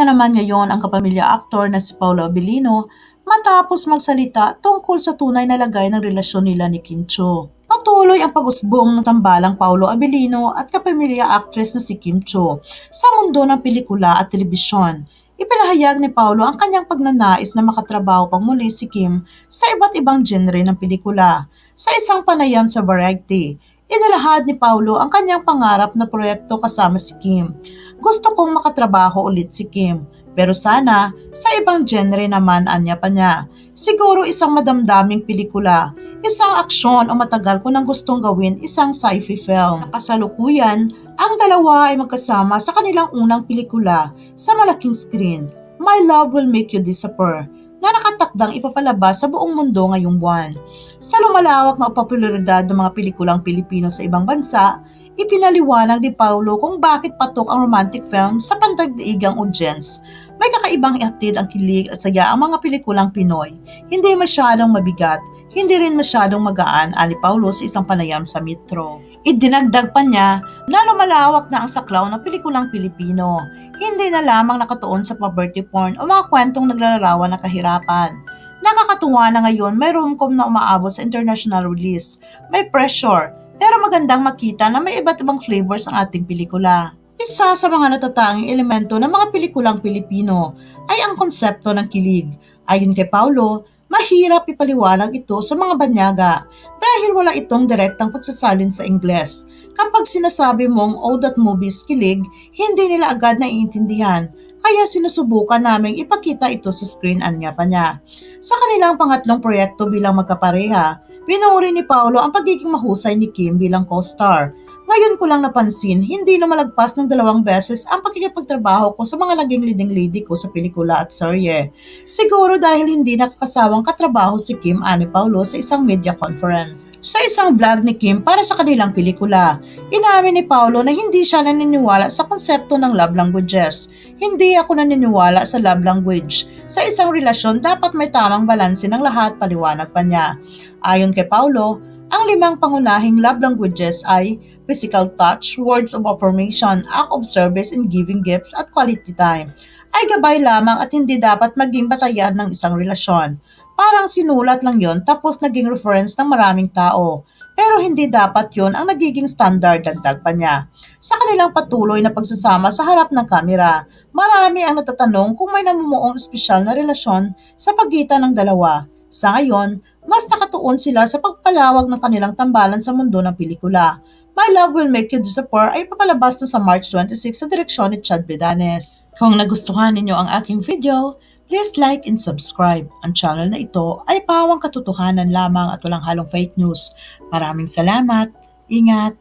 na naman ngayon ang kapamilya aktor na si Paolo Abilino matapos magsalita tungkol sa tunay na lagay ng relasyon nila ni Kim Cho. Patuloy ang pag-usbong ng tambalang Paolo Abilino at kapamilya actress na si Kim Cho sa mundo ng pelikula at telebisyon. Ipinahayag ni Paolo ang kanyang pagnanais na makatrabaho pang muli si Kim sa iba't ibang genre ng pelikula. Sa isang panayam sa Variety, inilahad ni Paulo ang kanyang pangarap na proyekto kasama si Kim. Gusto kong makatrabaho ulit si Kim, pero sana sa ibang genre naman anya pa niya. Siguro isang madamdaming pelikula, isang aksyon o matagal ko nang gustong gawin isang sci-fi film. Kasalukuyan, ang dalawa ay magkasama sa kanilang unang pelikula sa malaking screen, My Love Will Make You Disappear, na nakatakdang ipapalabas sa buong mundo ngayong buwan. Sa lumalawak na popularidad ng mga pelikulang Pilipino sa ibang bansa, ipinaliwanag ni Paulo kung bakit patok ang romantic film sa pandagdiigang audience. May kakaibang ihatid ang kilig at saya ang mga pelikulang Pinoy. Hindi masyadong mabigat, hindi rin masyadong magaan, ali Paulo sa isang panayam sa Metro. Idinagdag pa niya na lumalawak na ang saklaw ng pelikulang Pilipino. Hindi na lamang nakatuon sa poverty porn o mga kwentong naglalarawan ng kahirapan. Nakakatuwa na ngayon may romcom na umaabot sa international release. May pressure, pero magandang makita na may iba't ibang flavors ang ating pelikula. Isa sa mga natatanging elemento ng mga pelikulang Pilipino ay ang konsepto ng kilig. Ayon kay Paulo, mahirap ipaliwanag ito sa mga banyaga dahil wala itong direktang pagsasalin sa Ingles. Kapag sinasabi mong oh that movie's kilig, hindi nila agad naiintindihan kaya sinusubukan naming ipakita ito sa screen anya pa niya. Sa kanilang pangatlong proyekto bilang magkapareha, Pinuri ni Paolo ang pagiging mahusay ni Kim bilang co-star. Ngayon ko lang napansin, hindi na malagpas ng dalawang beses ang pakikipagtrabaho ko sa mga naging leading lady ko sa pelikula at serye. Siguro dahil hindi nakakasawang katrabaho si Kim ani Paulo sa isang media conference. Sa isang vlog ni Kim para sa kanilang pelikula, inamin ni Paulo na hindi siya naniniwala sa konsepto ng love languages. Hindi ako naniniwala sa love language. Sa isang relasyon, dapat may tamang balanse ng lahat, paliwanag pa niya. Ayon kay Paulo, ang limang pangunahing love languages ay physical touch, words of affirmation, act of service and giving gifts at quality time ay gabay lamang at hindi dapat maging batayan ng isang relasyon. Parang sinulat lang yon tapos naging reference ng maraming tao. Pero hindi dapat yon ang nagiging standard dagdag pa niya. Sa kanilang patuloy na pagsasama sa harap ng kamera, marami ang natatanong kung may namumuong espesyal na relasyon sa pagitan ng dalawa. Sa ngayon, mas nakatuon sila sa pagpalawag ng kanilang tambalan sa mundo ng pelikula. My Love Will Make You Disappear ay papalabas na sa March 26 sa direksyon ni Chad Bedanes. Kung nagustuhan ninyo ang aking video, please like and subscribe. Ang channel na ito ay pawang katotohanan lamang at walang halong fake news. Maraming salamat. Ingat.